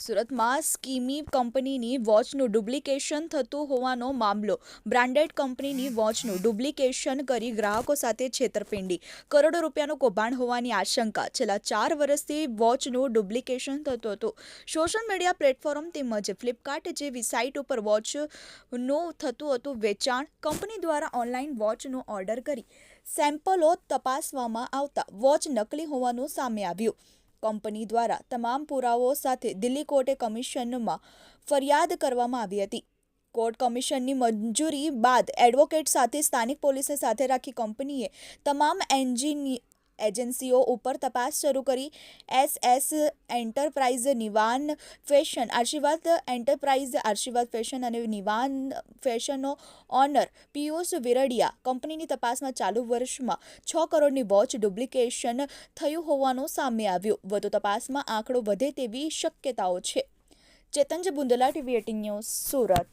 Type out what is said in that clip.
સુરતમાં સ્કીમી કંપનીની વોચનું ડુપ્લિકેશન થતું હોવાનો મામલો. બ્રાન્ડેડ કંપનીની વોચનું ડુપ્લિકેશન કરી ગ્રાહકો સાથે છેતરપિંડી. કરોડો રૂપિયાનું કૌભાંડ હોવાની આશંકા. છેલ્લા ચાર વર્ષથી વોચનું ડુપ્લિકેશન થતું હતું. સોશિયલ મીડિયા પ્લેટફોર્મ તેમજ ફ્લિપકાર્ટ જેવી સાઇટ ઉપર વોચનું થતું હતું વેચાણ. કંપની દ્વારા ઓનલાઈન વોચનો ઓર્ડર કરી સેમ્પલો તપાસવામાં આવતા. વોચ નકલી હોવાનું સામે આવ્યું. કંપની દ્વારા તમામ પુરાવાઓ સાથે દિલ્હી કોર્ટે કમિશનમાં ફરિયાદ કરવામાં આવી હતી. કોર્ટ કમિશનની મંજૂરી બાદ એડવોકેટ સાથે સ્થાનિક પોલીસે સાથે રાખી કંપનીએ તમામ એન્જિની એજન્સીઓ ઉપર તપાસ શરૂ કરી. S S enterprise Nivan fashion Ashirwad enterprise Ashirwad fashion અને નિવાન ફેશનનો ઓનર પિયુષ વિરડિયા કંપનીની તપાસમાં ચાલુ વર્ષમાં છ કરોડની વોચ ડુપ્લિકેશન થયું હોવાનું સામે આવ્યું. વધુ તપાસમાં આંકડો વધે તેવી શક્યતાઓ છે. ચેતનજ બુંદલા ટીવી એટીન સુરત.